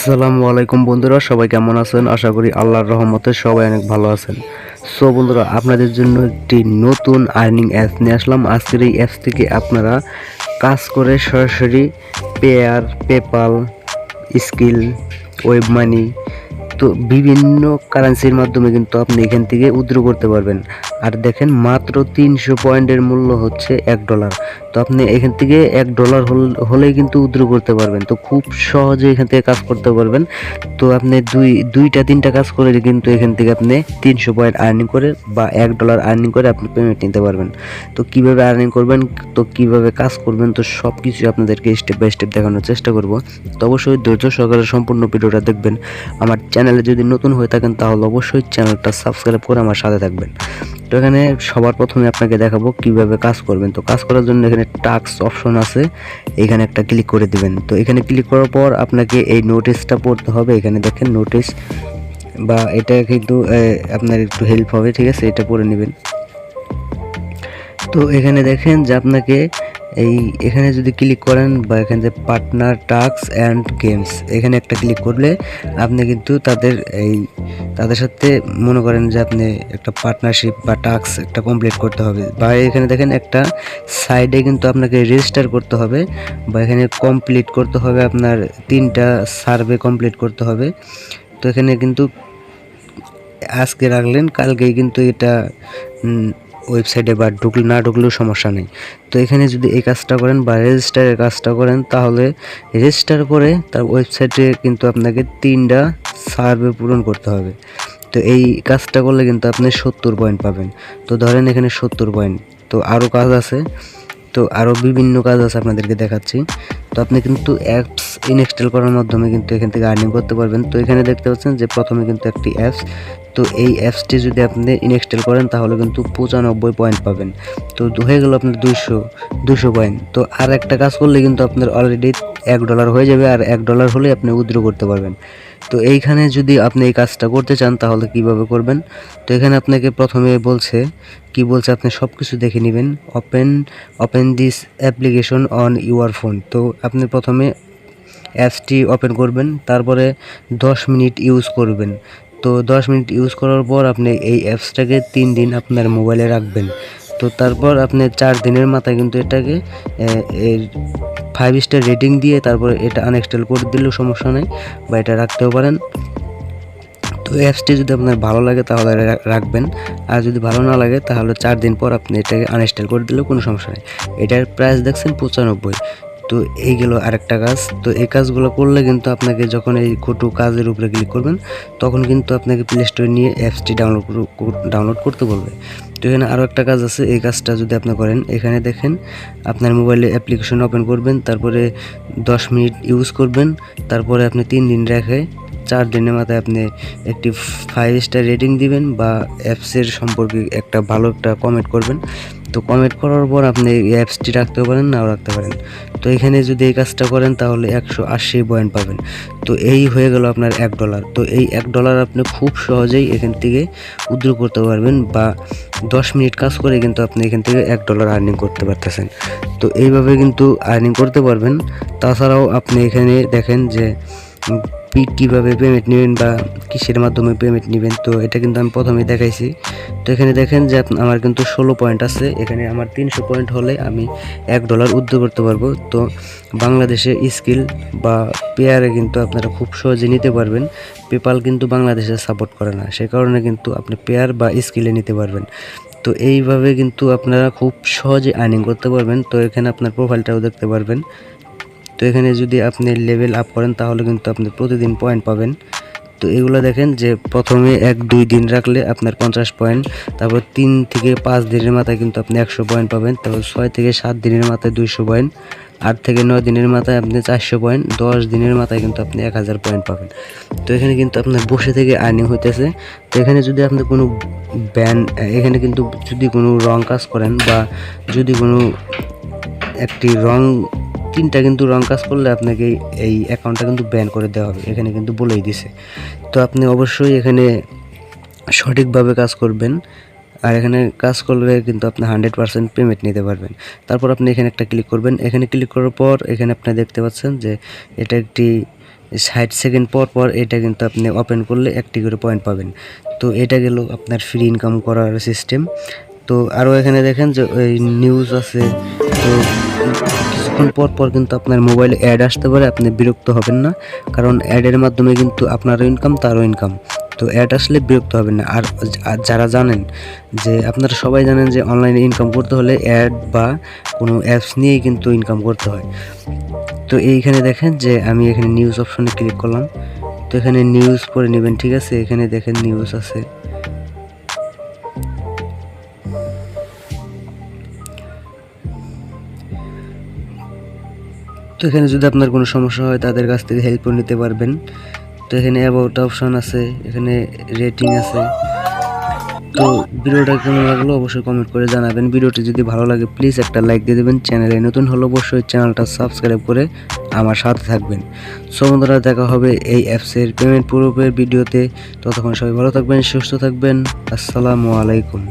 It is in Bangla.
আসসালামু আলাইকুম বন্ধুরা, সবাই কেমন আছেন? আশা করি আল্লাহর রহমতে সবাই অনেক ভালো আছেন। সো বন্ধুরা, আপনাদের জন্য একটি নতুন আর্নিং অ্যাপস নিয়ে আসলাম। আজকের এই অ্যাপস থেকে আপনারা কাজ করে সরাসরি Payeer PayPal Skrill web money তো বিভিন্ন কারেন্সির মাধ্যমে কিন্তু আপনি এখান থেকে উইথড্র করতে পারবেন। আর দেখেন মাত্র তিনশো পয়েন্টের মূল্য হচ্ছে এক ডলার। তো আপনি এখান থেকে এক ডলার হলেই কিন্তু উইথড্র করতে পারবেন। তো খুব সহজে এখান থেকে কাজ করতে পারবেন। তো আপনি দুই, দুইটা, তিনটা কাজ করে কিন্তু এখান থেকে আপনি তিনশো পয়েন্ট আর্নিং করে বা এক ডলার আর্নিং করে আপনি পেমেন্ট নিতে পারবেন। তো কীভাবে আর্নিং করবেন, তো কীভাবে কাজ করবেন, তো সব কিছু আপনাদেরকে স্টেপ বাই স্টেপ দেখানোর চেষ্টা করব। তো অবশ্যই ধৈর্য সহকারে সম্পূর্ণ ভিডিওটা দেখবেন। আমার চ্যানেলে যদি নতুন হয়ে থাকেন, তাহলে অবশ্যই চ্যানেলটা সাবস্ক্রাইব করে আমার সাথে থাকবেন। তো এখানে সবার প্রথমে আপনাকে দেখাবো কীভাবে কাজ করবেন। তো কাজ করার জন্য এখানে টাক্স অপশন আছে, এখানে একটা ক্লিক করে দিবেন। তো এখানে ক্লিক করার পর আপনাকে এই নোটিশটা পড়তে হবে। এখানে দেখেন নোটিশ, বা এটা কিন্তু আপনার একটু হেল্প হবে, ঠিক আছে? এটা পড়ে নেবেন। তো এখানে দেখেন যে আপনাকে এই, এখানে যদি ক্লিক করেন বা এখানে যে পার্টনার টাস্ক অ্যান্ড গেমস এখানে একটা ক্লিক করলে আপনি কিন্তু তাদের এই, তাদের সাথে মনে করেন যে আপনি একটা পার্টনারশিপ বা টাস্ক একটা কমপ্লিট করতে হবে। বা এখানে দেখেন একটা সাইডে কিন্তু আপনাকে রেজিস্টার করতে হবে বা এখানে কমপ্লিট করতে হবে, আপনার তিনটা সার্ভে কমপ্লিট করতে হবে। তো এখানে কিন্তু আজকে রাখলেন, কালকেই কিন্তু এটা ওয়েবসাইটে বা ঢুকলে না ঢুকলেও সমস্যা নেই। তো এখানে যদি এই কাজটা করেন বা রেজিস্টারের কাজটা করেন, তাহলে রেজিস্টার করে তার ওয়েবসাইটে কিন্তু আপনাকে তিনটা সার্ভে পূরণ করতে হবে। তো এই কাজটা করলে কিন্তু আপনি সত্তর পয়েন্ট পাবেন। তো ধরেন এখানে সত্তর পয়েন্ট তো আরও কাজ আছে। তো আরও বিভিন্ন কাজ আছে আপনাদেরকে দেখাচ্ছি। তো আপনি কিন্তু অ্যাপস ইনস্টল করার মাধ্যমে কিন্তু এখান থেকে আর্নিং করতে পারবেন। তো এখানে দেখতে পাচ্ছেন যে প্রথমে কিন্তু একটি অ্যাপস তো এই অ্যাপসটি যদি আপনি ইনস্টল করেন তাহলে কিন্তু পঁচানব্বই পয়েন্ট পাবেন। তো হয়ে গেল আপনার দুশো দুশো পয়েন্ট তো আর একটা কাজ করলে কিন্তু আপনার অলরেডি এক ডলার হয়ে যাবে আর এক ডলার হলে আপনি উইথড্র করতে পারবেন। তো এইখানে যদি আপনি এই কাজটা করতে চান, তাহলে কীভাবে করবেন? তো এখানে আপনাকে প্রথমে বলছে, কি বলছে আপনি সব কিছু দেখে নেবেন। Open open this application on your phone তো আপনি প্রথমে অ্যাপসটি ওপেন করবেন, তারপরে দশ মিনিট ইউজ করবেন। তো দশ মিনিট ইউজ করার পর আপনি এই অ্যাপসটাকে তিন দিন আপনার মোবাইলে রাখবেন। তো তারপর আপনি চার দিনের মাথায় কিন্তু এটাকে ফাইভ স্টার রেটিং দিয়ে তারপরে এটা আনইনস্টল করে দিলেও সমস্যা নেই, বা এটা রাখতেও পারেন। তো অ্যাপসটি যদি আপনার ভালো লাগে তাহলে রাখবেন। আর যদি ভালো না লাগে তাহলে চার দিন পর আপনি এটাকে আনইনস্টল করে দিলেও কোনো সমস্যা নেই। এটার প্রাইস দেখছেন পঁচানব্বই। তো এই গেল আরেকটা কাজ। তো এই কাজগুলো করলে কিন্তু আপনাকে যখন এই কটু কাজের উপরে ক্লিক করবেন, তখন কিন্তু আপনাকে প্লে স্টোরে নিয়ে অ্যাপসটি ডাউনলোড ডাউনলোড করতে বলবে। তো এখানে আরও একটা কাজ আছে, এই কাজটা যদি আপনি করেন, এখানে দেখেন আপনার মোবাইলে অ্যাপ্লিকেশন ওপেন করবেন, তারপরে দশ মিনিট ইউজ করবেন, তারপরে আপনি তিন দিন রেখে চার দিনের মাথায় আপনি একটি ফাইভ স্টার রেটিং দিবেন বা অ্যাপসের সম্পর্কে একটা ভালো একটা কমেন্ট করবেন। তো কমেন্ট করার পর আপনি এই অ্যাপসটি রাখতে পারেন, নাও রাখতে পারেন। তো এখানে যদি এই কাজটা করেন তাহলে একশো আশি পয়েন্ট পাবেন। তো এই হয়ে গেল আপনার এক ডলার তো এই এক ডলার আপনি খুব সহজেই এখান থেকে উদ্র করতে পারবেন বা দশ মিনিট কাজ করে কিন্তু আপনি এখান থেকে এক ডলার আর্নিং করতে পারতেছেন। তো এইভাবে কিন্তু আর্নিং করতে পারবেন। তাছাড়াও আপনি এখানে দেখেন যে কীভাবে পেমেন্ট নেবেন বা কিসের মাধ্যমে পেমেন্ট নেবেন? তো এটা কিন্তু আমি প্রথমেই দেখাইছি। তো এখানে দেখেন যে আমার কিন্তু ষোলো পয়েন্ট আছে। এখানে আমার তিনশো পয়েন্ট হলে আমি এক ডলার উদ্যোগ করতে পারব। তো বাংলাদেশে স্কিল বা পেয়ারে কিন্তু আপনারা খুব সহজে নিতে পারবেন। পেপাল কিন্তু বাংলাদেশে সাপোর্ট করে না। সে কারণে কিন্তু আপনি পেয়ার বা স্কিলে নিতে পারবেন। তো এইভাবে কিন্তু আপনারা খুব সহজে আর্নিং করতে পারবেন। তো এখানে আপনার প্রোফাইলটাও দেখতে পারবেন। তো এখানে যদি আপনি লেভেল আপ করেন, তাহলে কিন্তু আপনি প্রতিদিন পয়েন্ট পাবেন। তো এগুলো দেখেন যে প্রথমে এক, দুই দিন রাখলে আপনার পঞ্চাশ পয়েন্ট তারপর তিন থেকে পাঁচ দিনের মাথায় কিন্তু আপনি একশো পয়েন্ট পাবেন, তারপর ছয় থেকে সাত দিনের মাথায় দুইশো পয়েন্ট আট থেকে নয় দিনের মাথায় আপনি চারশো পয়েন্ট দশ দিনের মাথায় কিন্তু আপনি এক হাজার পয়েন্ট পাবেন। তো এখানে কিন্তু আপনার বসে থেকে আর্নিং হইতেছে। তো এখানে যদি আপনি কোনো ব্যান, এখানে কিন্তু যদি কোনো রং কাজ করেন বা যদি কোনো একটি রং তিনটা কিন্তু রং কাজ করলে আপনাকে এই- অ্যাকাউন্টটা কিন্তু ব্যান করে দেওয়া হবে। এখানে কিন্তু বলেই দিছে। তো আপনি অবশ্যই এখানে সঠিকভাবে কাজ করবেন। আর এখানে কাজ করলে কিন্তু আপনি হান্ড্রেড পার্সেন্ট পেমেন্ট নিতে পারবেন। তারপর আপনি এখানে একটা ক্লিক করবেন। এখানে ক্লিক করার পর এখানে আপনি দেখতে পাচ্ছেন যে এটা একটি ষাট সেকেন্ড পর পর এটা কিন্তু আপনি ওপেন করলে একটি করে পয়েন্ট পাবেন। তো এটা গেল আপনার ফ্রি ইনকাম করার সিস্টেম তো আরও এখানে দেখেন যে ওই নিউজ আছে। তো কিছুক্ষণ পর পর কিন্তু আপনার মোবাইলে অ্যাড আসতে পারে, আপনি বিরক্ত হবেন না। কারণ অ্যাডের মাধ্যমে কিন্তু আপনারও ইনকাম তারও ইনকাম তো অ্যাড আসলে বিরক্ত হবেন না। আর যারা জানেন যে, আপনারা সবাই জানেন যে অনলাইনে ইনকাম করতে হলে অ্যাড বা কোনো অ্যাপস নিয়েই কিন্তু ইনকাম করতে হয়। তো এইখানে দেখেন যে, আমি এখানে নিউজ অপশনে ক্লিক করলাম। তো এখানে নিউজ পড়ে নেবেন, ঠিক আছে? এখানে দেখেন নিউজ আছে। তো এখানে যদি আপনার কোনো সমস্যা হয়, তাদের কাছ থেকে হেল্পও নিতে পারবেন। তো এখানে অ্যাবাউট অপশন আছে, এখানে রেটিং আছে। তো ভিডিওটা কেমন লাগল অবশ্যই কমেন্ট করে জানাবেন। ভিডিওটি যদি ভালো লাগে প্লিজ একটা লাইক দিয়ে দেবেন। চ্যানেলে নতুন হলে অবশ্যই চ্যানেলটা সাবস্ক্রাইব করে আমার সাথে থাকবেন। সো বন্ধুরা, দেখা হবে এই অ্যাপসের পেমেন্ট প্রুফের ভিডিওতে। ততক্ষণ সবাই ভালো থাকবেন, সুস্থ থাকবেন। আসসালামু আলাইকুম।